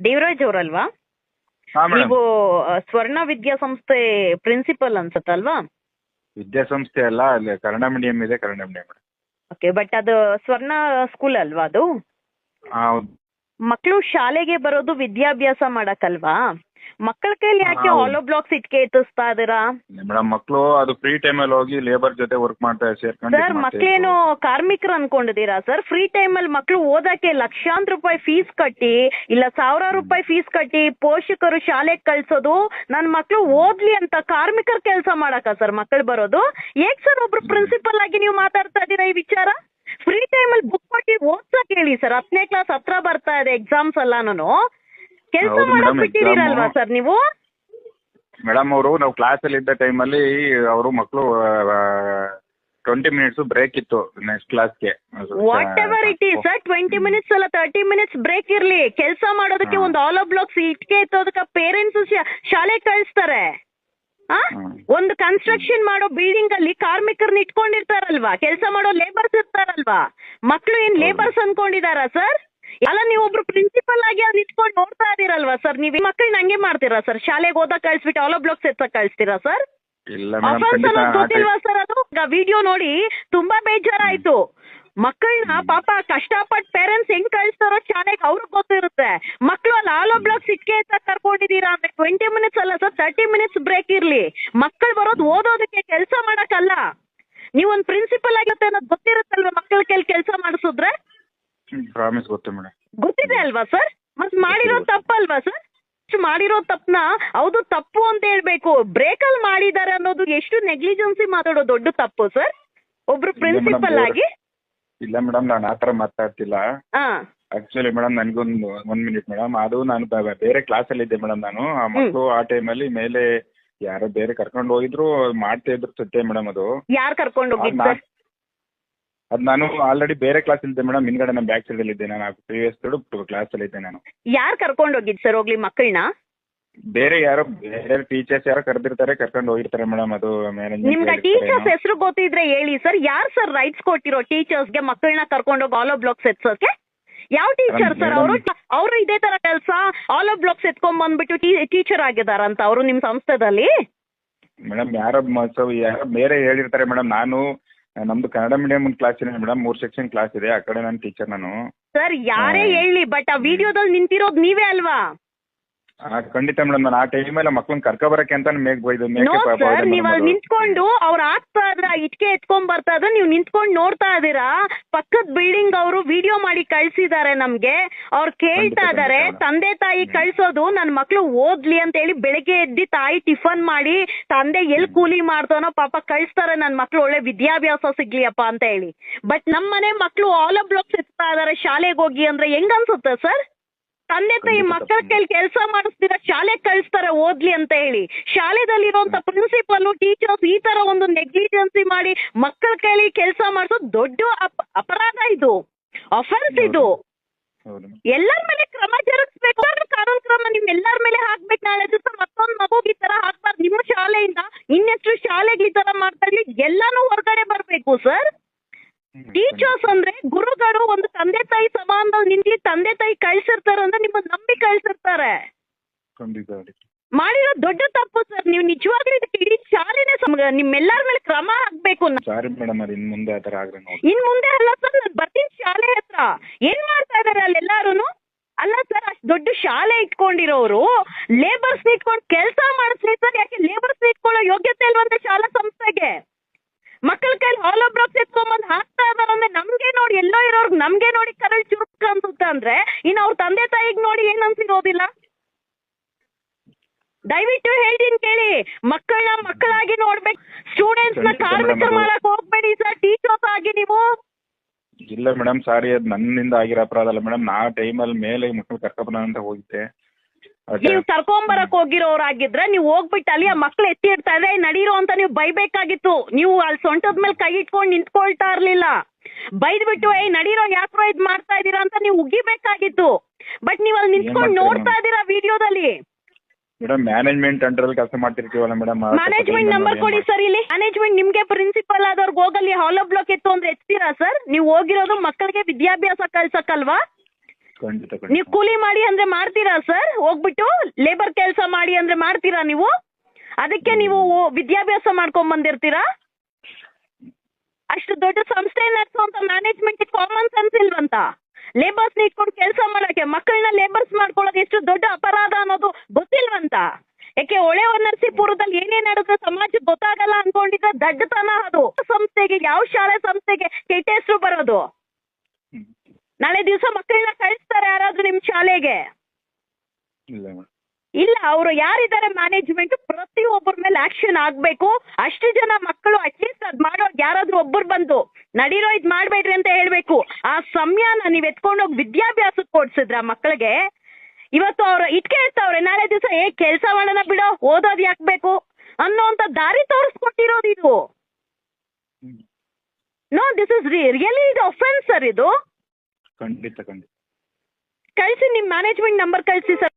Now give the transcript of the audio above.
ದೇವರಾಜ್ ಅವರಲ್ವಾ? ನೀವು ಸ್ವರ್ಣ ವಿದ್ಯಾಸಂಸ್ಥೆ ಪ್ರಿನ್ಸಿಪಲ್ ಅನ್ಸತ್ತಲ್ವಾ? ವಿದ್ಯಾಸಂಸ್ಥೆ ಅಲ್ಲ ಅಲ್ಲಿ ಕನ್ನಡ ಮೀಡಿಯಂ ಇದೆ ಕನ್ನಡ ಮೀಡಿಯಂ ಓಕೆ ಬಟ್ ಅದು ಸ್ವರ್ಣ ಸ್ಕೂಲ್ ಅಲ್ವಾ ಅದು? ಮಕ್ಕಳು ಶಾಲೆಗೆ ಬರೋದು ವಿದ್ಯಾಭ್ಯಾಸ ಮಾಡಕ್ಕಲ್ವಾ? ಮಕ್ಕಳ ಕೈಲಿ ಯಾಕೆ ಹೌದು. ಹಾಲೋ ಬ್ಲಾಕ್ಸ್ ಇಟ್ಕೆ ಎತ್ತಿಸ್ತಾ ಇದೀರಾ ಮೇಡಮ್ ಮಕ್ಕಳು ಅದು ಫ್ರೀ ಟೈಮ್ ಅಲ್ಲಿ ಹೋಗಿ ಲೇಬರ್ ಜೊತೆ ವರ್ಕ್ ಮಾಡ್ತಾ ಸೇರ್ಕೊಂಡು ಸರ್ ಇದ್ ಮಾಡ್ತಾ ಮಕ್ಳೇನು ಇದ್ರು. ಕಾರ್ಮಿಕರು ಅನ್ಕೊಂಡಿದ್ದೀರಾ? ಸರ್ ಫ್ರೀ ಟೈಮ್ ಅಲ್ಲಿ ಮಕ್ಳು ಓದಕ್ಕೆ ಲಕ್ಷಾಂತರ ರೂಪಾಯಿ ಫೀಸ್ ಕಟ್ಟಿ ಇಲ್ಲ ಸಾವಿರಾರು ರೂಪಾಯಿ ಫೀಸ್ ಕಟ್ಟಿ ಪೋಷಕರು ಶಾಲೆಗೆ ಕಳ್ಸೋದು ನನ್ನ ಮಕ್ಳು ಓದ್ಲಿ ಅಂತ ಕಾರ್ಮಿಕರ ಕೆಲಸ ಮಾಡಕ ಸರ್ ಮಕ್ಕಳು ಬರೋದು? ಏಕ್ ಸರ್ ಒಬ್ರು ಪ್ರಿನ್ಸಿಪಲ್ ಆಗಿ ನೀವು ಮಾತಾಡ್ತಾ ಇದ್ದೀರಾ ಈ ವಿಚಾರ? ಫ್ರೀ ಟೈಮ್ ಅಲ್ಲಿ ಬುಕ್ ಕೊಟ್ಟಿ ಓದ್ಸಕ್ ಹೇಳಿ ಸರ್ ಹತ್ತನೇ ಕ್ಲಾಸ್ ಹತ್ರ ಬರ್ತಾ ಇದೆ ಎಕ್ಸಾಮ್ಸ್ ಎಲ್ಲಾನು ಕೆಲಸ ಮಾಡೋಕ್ ಬಿಟ್ಟಿದ್ದೀರಲ್ವಾ ಸರ್ ನೀವು? ಮೇಡಮ್ ಅವರು ನಾವು ಕ್ಲಾಸ್ ಅಲ್ಲಿ ಇದ್ದ ಟೈಮಲ್ಲಿ ಅವರು ಮಕ್ಕಳು ಟ್ವೆಂಟಿ ಮಿನಿಟ್ಸ್ ಬ್ರೇಕ್ ಇತ್ತು ನೆಕ್ಸ್ಟ್ ಕ್ಲಾಸ್ಗೆ whatever it is sir twenty minutes ಅಲ್ಲ ತರ್ಟಿ ಮಿನಿಟ್ಸ್ ಬ್ರೇಕ್ ಇರ್ಲಿ. ಕೆಲಸ ಮಾಡೋದಕ್ಕೆ. ಒಂದು ಆಲ್ ಬ್ಲಾಕ್ಸ್ ಇಟ್ಕೆ ಇತ್ತೋದಕ್ಕೆ ಪೇರೆಂಟ್ಸ್ ಶಾಲೆ ಕಳಿಸ್ತಾರೆ? ಒಂದು ಕನ್ಸ್ಟ್ರಕ್ಷನ್ ಮಾಡೋ ಬಿಲ್ಡಿಂಗ್ ಅಲ್ಲಿ ಕಾರ್ಮಿಕರನ್ನ ಇಟ್ಕೊಂಡಿರ್ತಾರಲ್ವಾ? ಕೆಲಸ ಮಾಡೋ ಲೇಬರ್ಸ್ ಇರ್ತಾರಲ್ವಾ? ಮಕ್ಕಳು ಏನ್. ಲೇಬರ್ಸ್ ಅನ್ಕೊಂಡಿದಾರಾ ಸರ್ ಅಲ್ಲ ನೀವು ಒಬ್ರು ಪ್ರಿನ್ಸಿಪಲ್ ಆಗಿ ಅಲ್ಲಿ ಇಟ್ಕೊಂಡು ನೋಡ್ತಾ ಇದೀರಲ್ವಾ ಸರ್? ನೀವು ಮಕ್ಕಳನ್ನ ಹಂಗೆ ಮಾಡ್ತೀರಾ ಸರ್? ಶಾಲೆಗೆ ಓದಕ್ ಕಳ್ಸ್ಬಿಟ್ಟು ಆಲೋ ಬ್ಲಾಕ್ಸ್ ಎತ್ತ ಕಳಿಸ್ತೀರಾ ಸರ್? ಇಲ್ಲ ಮೇಡಮ್ ಅನ್ನೋದು ಗೊತ್ತಿಲ್ವಾ ಸರ್ ಅದು? ವಿಡಿಯೋ ನೋಡಿ ತುಂಬಾ ಬೇಜಾರಾಯ್ತು. ಮಕ್ಕಳನ್ನ ಪಾಪ ಕಷ್ಟಪಟ್ಟು ಪೇರೆಂಟ್ಸ್ ಹೆಂಗ್ ಕಳಿಸ್ತಾರೋ ಶಾಲೆಗೆ ಅವ್ರಿಗೆ ಗೊತ್ತಿರುತ್ತೆ. ಮಕ್ಕಳು ಅಲ್ಲಿ ಆಲೋ ಬ್ಲಾಕ್ ಸಿಕ್ಕೇ ಅಂತ ಕರ್ಕೊಂಡಿದೀರಾ ಅಂದ್ರೆ ಟ್ವೆಂಟಿ ಮಿನಿಟ್ಸ್ ಅಲ್ಲ ಸರ್ ತರ್ಟಿ ಮಿನಿಟ್ಸ್ ಬ್ರೇಕ್ ಇರ್ಲಿ. ಮಕ್ಕಳು ಬರೋದು ಓದೋದಕ್ಕೆ ಕೆಲಸ ಮಾಡಕ್ಕಲ್ಲ. ನೀವೊಂದು ಒಂದು ಪ್ರಿನ್ಸಿಪಲ್ ಆಗಿರುತ್ತೆ ಅನ್ನೋದು ಗೊತ್ತಿರುತ್ತಲ್ವ ಮಕ್ಕಳ ಕೈಲಿ ಕೆಲಸ ಮಾಡಿಸಿದ್ರೆ? ಪ್ರಾಮಿಸ್ ಗೊತ್ತು ಮೇಡಮ್. ಗೊತ್ತಿದೆ ಅಲ್ವಾ ಸರ್? ಮತ್ ಮಾಡಿರೋ ತಪ್ಪಲ್ವಾ ಸರ್? ಮಾಡಿರೋ ತಪ್ಪನ ಹೌದು ತಪ್ಪು ಅಂತ ಹೇಳ್ಬೇಕು. ಬ್ರೇಕಲ್ಲಿ ಮಾಡಿದ್ದಾರೆ ಅನ್ನೋದು ಎಷ್ಟು ನೆಗ್ಲಿಜೆನ್ಸಿ ಮಾತಾಡೋ ದೊಡ್ಡ ತಪ್ಪು ಸರ್? ಒಬ್ರು ಪ್ರಿನ್ಸಿಪಲ್ ಆಗಿ? ಇಲ್ಲ ಮೇಡಮ್ ನಾನು ಆ ಥರ ಮಾತಾಡ್ತಿಲ್ಲ ಆಕ್ಚುಲಿ ಮೇಡಮ್ ನನ್ಗೊಂದು ಒಂದ್ ಮಿನಿಟ್ ಮೇಡಮ್. ಅದು ನಾನು ಬೇರೆ ಕ್ಲಾಸ್ ಅಲ್ಲಿ ಇದ್ದೆ ಮೇಡಮ್ ನಾನು. ಆ ಮಕ್ಕಳು ಆ ಟೈಮ್ ಅಲ್ಲಿ ಮೇಲೆ ಯಾರೋ ಬೇರೆ ಕರ್ಕೊಂಡು ಹೋಗಿದ್ರು ಮಾಡ್ತಾ ಇದ್ರು ಸತ್ಯ ಮೇಡಮ್ ಅದು. ಯಾರು ಕರ್ಕೊಂಡು ಹೋಗಿದ್ರು ಅದು ನಾನು ಆಲ್ರೆಡಿ ಬೇರೆ ಕ್ಲಾಸ್ ಇದ್ದೆ ಮೇಡಮ್ ಹಿಂದ್ಗಡೆ ನಾನು ಬ್ಯಾಕ್ ಸೈಡ್ ಅಲ್ಲಿ ಇದ್ದೆ. ನಾನು ಪ್ರೀವಿಯಸ್ ಕ್ಲಾಸ್ ಅಲ್ಲಿ ಇದ್ದೆ ನಾನು. ಯಾರ್ ಕರ್ಕೊಂಡು ಹೋಗಿದ್ ಸರ್ ಹೋಗ್ಲಿ ಮಕ್ಕಳನ್ನ ಬೇರೆ ಯಾರೋ ಬೇರೆ ಟೀಚರ್ಸ್ ಯಾರೋ ಕರೆದಿರ್ತಾರೆ ಕರ್ಕೊಂಡು ಹೋಗಿರ್ತಾರೆ ಮೇಡಮ್ ಅದು ನಿಮ್ಗೆ ಟೀಚರ್ಸ್ ಹೆಸರು ಗೊತ್ತಿದ್ರೆ ಹೇಳಿ ಸರ್ ಯಾರ್ ಸರ್ ರೈಟ್ಸ್ ಕೊಟ್ಟಿರೋ ಟೀಚರ್ಸ್ಗೆ ಮಕ್ಕಳನ್ನ ಕರ್ಕೊಂಡೋಗಿ ಆಲೋ ಬ್ಲಾಕ್ಸ್ ಎತ್ಸೋಕೆ? ಯಾವ ಟೀಚರ್ ಸರ್ ಅವರು? ಅವರು ಇದೇ ತರ ಕೆಲಸ ಆಲೋ ಬ್ಲಾಕ್ಸ್ ಎತ್ಕೊಂಡ್ ಬಂದ್ಬಿಟ್ಟು ಟೀಚರ್ ಆಗಿದಾರಂತ ಅವರು ನಿಮ್ ಸಂಸ್ಥೆದಲ್ಲಿ? ಮೇಡಮ್ ಯಾರೋ ಯಾರೋ ಬೇರೆ ಹೇಳಿರ್ತಾರೆ ಮೇಡಮ್ ನಾನು ನಮ್ದು ಕನ್ನಡ ಮೀಡಿಯಂ ಕ್ಲಾಸ್ ಇದೆ ಮೇಡಮ್ ಮೂರ್ ಸೆಕ್ಷನ್ ಕ್ಲಾಸ್ ಇದೆ. ಆ ಕಡೆ ನಾನು ಟೀಚರ್ ನಾನು. ಸರ್ ಯಾರೇ. ಹೇಳಿ ಬಟ್ ಆ ವಿಡಿಯೋದಲ್ಲಿ ನಿಂತಿರೋದು ನೀವೇ ಅಲ್ವಾ? ಆ, ಖಂಡಿತ ಮೇಡಮ್ ನಾನು ಆ ಟೈಮಲ್ಲಿ ಮಕ್ಳನ್ನ ಕರ್ಕೊ ಬರಕ್ಕೆ ಅಂತ ಮೇಕ್ ಬೈದು ನೋ ಸರ್ ನೀವ್ ಅಲ್ಲಿ ನಿಂತ್ಕೊಂಡು ಅವ್ರ ಆಗ್ತಾ ಇದ್ರ ಇಟ್ಕೆ ಎತ್ಕೊಂಡ್ ಬರ್ತಾ ಇದ್ರೆ ನೀವು ನಿಂತ್ಕೊಂಡು ನೋಡ್ತಾ ಇದೀರಾ ಪಕ್ಕದ ಬಿಲ್ಡಿಂಗ್ ಅವರು ವಿಡಿಯೋ ಮಾಡಿ ಕಳ್ಸಿದ್ದಾರೆ ನಮ್ಗೆ. ಅವ್ರು ಕೇಳ್ತಾ ಇದಾರೆ ಖಂಡಿತ. ತಂದೆ ತಾಯಿ ಕಳ್ಸೋದು ನನ್ ಮಕ್ಳು ಓದ್ಲಿ ಅಂತ ಹೇಳಿ ಬೆಳಗ್ಗೆ ಎದ್ದಿ ತಾಯಿ ಟಿಫನ್ ಮಾಡಿ ತಂದೆ ಎಲ್ ಕೂಲಿ ಮಾಡ್ತಾನೋ ಪಾಪ ಕಳ್ಸ್ತಾರೆ ನನ್ ಮಕ್ಳು ಒಳ್ಳೆ ವಿದ್ಯಾಭ್ಯಾಸ ಸಿಗ್ಲಿಯಪ್ಪ ಅಂತ ಹೇಳಿ. ಬಟ್ ನಮ್ಮನೆ ಮಕ್ಳು ಆಲ್ ಬ್ಲಾಕ್ಸ್ ಎತ್ತಾ ಇದಾರೆ ಶಾಲೆಗೆ ಹೋಗಿ ಅಂದ್ರೆ ಹೆಂಗ್ ಅನ್ಸುತ್ತೆ ಸರ್ ತಂದೆ ತಾಯಿ ಮಕ್ಕಳ. ಕೈಲಿ ಕೆಲಸ ಮಾಡಿಸ್ತೀರ ಶಾಲೆ ಕಳಿಸ್ತಾರೆ ಓದ್ಲಿ ಅಂತ ಹೇಳಿ. ಶಾಲೆದಲ್ಲಿ ಇರುವಂತ ಪ್ರಿನ್ಸಿಪಲ್ ಟೀಚರ್ಸ್ ಈ ತರ ಒಂದು ನೆಗ್ಲಿಜೆನ್ಸಿ ಮಾಡಿ ಮಕ್ಕಳ ಕೈಲಿ ಕೆಲಸ ಮಾಡಿಸೋದು ದೊಡ್ಡ ಅಪ- ಅಪರಾಧ ಇದು. ಅಫೆನ್ಸ್ ಇದು. ಎಲ್ಲರ ಮೇಲೆ ಕ್ರಮ ಜರುಗಿಸ್ಬೇಕು. ಕಾನೂನು ಕ್ರಮ ನಿಮ್ ಎಲ್ಲರ ಮೇಲೆ ಹಾಕ್ಬೇಕು. ನಾಳೆ ದಿವಸ ಮತ್ತೊಂದು ಮಗುಗೆ ಈ ತರ ಹಾಕ್ಬಾರ್ದು. ನಿಮ್ಮ ಶಾಲೆಯಿಂದ ಇನ್ನೆಷ್ಟು ಶಾಲೆಗೆ ಈ ತರ ಮಾಡ್ತಾ ಇರ್ಲಿ ಎಲ್ಲಾನು ಹೊರಗಡೆ ಬರ್ಬೇಕು ಸರ್. ಟೀಚರ್ಸ್ ಅಂದ್ರೆ ಗುರುಗಳು ಒಂದು ತಂದೆ ತಾಯಿ ಸಮಾನದಲ್ಲಿ ನಿಂತಿ ತಂದೆ ತಾಯಿ ಕಳ್ಸಿರ್ತಾರ ಅಂದ್ರೆ ನಿಮ್ಮ ನಂಬಿ ಕಳ್ಸಿರ್ತಾರೆ. ಮಾಡಿರೋ ದೊಡ್ಡ ತಪ್ಪು ಸರ್ ನೀವು ನಿಜವಾಗ್ಲೂ ಇದಕ್ಕೆ ಇಡೀ ಶಾಲೆನೇ ಸಮ- ನಿಮ್ಮೆಲ್ಲರ ಮೇಲೆ ಕ್ರಮ ಆಗ್ಬೇಕು ಸಾರಿ ಮೇಡಮ್ ಅದು ಇನ್ ಮುಂದೆ ಆತರ ಆಗ್ರೆ ಇನ್ ಮುಂದೆ ಅಲ್ಲ ಸರ್ ನಾನು ಬರ್ತೀನಿ ಶಾಲೆ ಹತ್ರ. ಏನ್ ಮಾಡ್ತಾ ಇದಾರೆ ಅಲ್ಲೆಲ್ಲಾರು ಅಲ್ಲ ಸರ್ ಅಷ್ಟು ದೊಡ್ಡ ಶಾಲೆ ಇಟ್ಕೊಂಡಿರೋರು ಲೇಬರ್ಸ್ ಇಟ್ಕೊಂಡು ಕೆಲಸ ಮಾಡಿಸ್ಲಿ ಸರ್ ಯಾಕೆ ಲೇಬರ್ಸ್ ಇಟ್ಕೊಳ್ಳೋ ಯೋಗ್ಯತೆ ಇಲ್ವಂತೆ ಶಾಲಾ ಸಂಸ್ಥೆಗೆ? ಮಕ್ಕಳ ಕೈಲಿ ಹಾಲ್ ಬ್ರಾಕ್ಸ್ ಎತ್ಕೊಂಬಂದು ಹಾಕ್ತಾ ಇದಾರೆ ಅಂದ್ರೆ ನಮ್ಗೆ ನೋಡಿ ಎಲ್ಲೋ ಇರೋರ್ಗ್ ನಮ್ಗೆ ನೋಡಿ ಕರಳ್ ಚುರುಕ್ ಅನ್ಸುತ್ತ ಅಂದ್ರೆ ಇನ್ನು ಅವ್ರ ತಂದೆ ತಾಯಿಗ್ ನೋಡಿ ಏನ್ ಅನ್ಸಿರೋದಿಲ್ಲ? ದಯವಿಟ್ಟು ಹೇಳ್ತೀನಿ ಕೇಳಿ. ಮಕ್ಕಳನ್ನ ಮಕ್ಕಳಾಗಿ ನೋಡ್ಬೇಕು. ಸ್ಟೂಡೆಂಟ್ಸ್ನ ಕಾರ್ಮಿಕರ್ ಮಾಡಕ್ ಹೋಗ್ಬೇಡಿ ಸರ್. ಟೀಚರ್ಸ್ ಆಗಿ ನೀವು. ಇಲ್ಲ ಮೇಡಮ್ ಸಾರಿ. ಅದು ನನ್ನಿಂದ ಆಗಿರೋ ಅಪರಾಧ ಅಲ್ಲ ಮೇಡಮ್ ನಾ ಟೈಮಲ್ಲಿ ಮೇಲೆ ಮಕ್ಕಳು ಕರ್ಕೊಬರೋಣ ಅಂತ ಹೋಗಿದ್ದೆ. ನೀವು ಕರ್ಕೊಂಬರಕ್ ಹೋಗಿರೋರಾಗಿದ್ರೆ ನೀವು ಹೋಗ್ಬಿಟ್ಟು ಅಲ್ಲಿ ಆ ಮಕ್ಳು ಎತ್ತಿ ಇಡ್ತಾ ಇದ್ರೆ ನಡೀರೋ ಅಂತ ನೀವು ಬೈಬೇಕಾಗಿತ್ತು. ನೀವು ಅಲ್ಲಿ ಸೊಂಟದ ಮೇಲೆ ಕೈ ಇಟ್ಕೊಂಡು ನಿಂತ್ಕೊಳ್ತಾ ಇರ್ಲಿಲ್ಲ. ಬೈದ್ಬಿಟ್ಟು ಏ ನಡೀರೋ ಯಾಕ್ರೋ ಇದ್ ಮಾಡ್ತಾ ಇದೀರಾ ಅಂತ ನೀವು ಉಗಿಬೇಕಾಗಿತ್ತು. ಬಟ್ ನೀವ್ ಅಲ್ಲಿ ನಿಂತ್ಕೊಂಡು ನೋಡ್ತಾ ಇದೀರಾ ವಿಡಿಯೋದಲ್ಲಿ. ಮೇಡಮ್ ಮ್ಯಾನೇಜ್ಮೆಂಟ್ ಅಂಡರ್ ಕೆಲಸ ಮಾಡ್ತಿರ್ತೀವಲ್ಲ ಮೇಡಮ್ ಮ್ಯಾನೇಜ್ಮೆಂಟ್ ನಂಬರ್ ಕೊಡಿ ಸರ್ ಇಲ್ಲಿ. ಮ್ಯಾನೇಜ್ಮೆಂಟ್ ನಿಮ್ಗೆ ಪ್ರಿನ್ಸಿಪಲ್ ಆದವ್ರಿಗೆ ಹೋಗಲ್ಲಿ ಹಾಲ್ ಬ್ಲಾಕ್ ಇತ್ತು ಅಂದ್ರೆ ಎತ್ತೀರಾ ಸರ್? ನೀವು ಹೋಗಿರೋದು ಮಕ್ಕಳಿಗೆ ವಿದ್ಯಾಭ್ಯಾಸ ಕಳ್ಸಕ್ಕಲ್ವಾ ನೀವು ಕೂಲಿ ಮಾಡಿ ಅಂದ್ರೆ ಮಾಡ್ತೀರಾ ಸರ್? ಹೋಗ್ಬಿಟ್ಟು ಲೇಬರ್ ಕೆಲಸ ಮಾಡಿ ಅಂದ್ರೆ ಮಾಡ್ತೀರಾ ನೀವು? ಅದಕ್ಕೆ ನೀವು ವಿದ್ಯಾಭ್ಯಾಸ ಮಾಡ್ಕೊಂಡ್ ಬಂದಿರ್ತೀರಾ ಅಷ್ಟು ದೊಡ್ಡ ಸಂಸ್ಥೆ ನಡೆಸುವಂತ ಮ್ಯಾನೇಜ್ಮೆಂಟ್ ಕಾಮನ್ ಸೆನ್ಸ್ ಇಲ್ವಂತ? ಲೇಬರ್ಸ್ ಇಟ್ಕೊಂಡು ಕೆಲಸ ಮಾಡಕ್ಕೆ ಮಕ್ಕಳನ್ನ ಲೇಬರ್ಸ್ ಮಾಡ್ಕೊಳ್ಳೋದು ಎಷ್ಟು ದೊಡ್ಡ ಅಪರಾಧ ಅನ್ನೋದು ಗೊತ್ತಿಲ್ವಂತ? ಯಾಕೆ ಹೊಳೆ ನರಸೀಪುರದಲ್ಲಿ ಏನೇ ನಡೆದ್ರೆ ಸಮಾಜಕ್ಕೆ ಗೊತ್ತಾಗಲ್ಲ ಅನ್ಕೊಂಡಿದ್ರೆ ದಡ್ಡತನ ಅದು. ಸಂಸ್ಥೆಗೆ, ಯಾವ ಶಾಲೆ ಸಂಸ್ಥೆಗೆ ಕೆಟ್ಟ ಹೆಸರು ಬರೋದು? ನಾಳೆ ದಿವಸ ಮಕ್ಕಳನ್ನ ಕಳಿಸ್ತಾರೆ ಯಾರಾದ್ರೂ ನಿಮ್ ಶಾಲೆಗೆ? ಇಲ್ಲ ಅವರು ಯಾರಿದ್ದಾರೆ ಮ್ಯಾನೇಜ್ಮೆಂಟ್ ಪ್ರತಿ ಒಬ್ಬರ ಮೇಲೆ ಆಕ್ಷನ್ ಆಗ್ಬೇಕು. ಅಷ್ಟು ಜನ ಮಕ್ಕಳು ಅಟ್ಲೀಸ್ಟ್ ಅದ್ ಮಾಡೋರ್ಗೆ ಯಾರಾದ್ರೂ ಒಬ್ಬರು ಬಂದು ನಡೀರೋ ಇದ್ ಮಾಡ್ಬೇಡ್ರಿ ಅಂತ ಹೇಳ್ಬೇಕು. ಆ ಸಮಯನ ನೀವ್ ಎತ್ಕೊಂಡೋಗಿ ವಿದ್ಯಾಭ್ಯಾಸ ಕೊಡ್ಸಿದ್ರ ಮಕ್ಕಳಿಗೆ ಇವತ್ತು ಅವ್ರು ಇಟ್ಕೆ ಇರ್ತಾವ್ರೆ ನಾಳೆ ದಿವಸ ಏ ಕೆಲ್ಸ ಮಾಡೋಣ ಬಿಡೋ ಓದೋದ್ ಯಾಕ್ಬೇಕು ಬೇಕು? ಅನ್ನೋಂತ ದಾರಿ ತೋರಿಸ್ಕೊಟ್ಟಿರೋದು ಇದು. ನೋ ದಿಸ್ ಇಸ್ ರಿಯಲಿ ಇದು ಅಫೆನ್ಸ್ ಸರ್ ಇದು. ಖಂಡಿತ ಖಂಡಿತ. ಕಳಿಸಿ ನಿಮ್ ಮ್ಯಾನೇಜ್ಮೆಂಟ್ ನಂಬರ್ ಕಳಿಸಿ ಸರ್.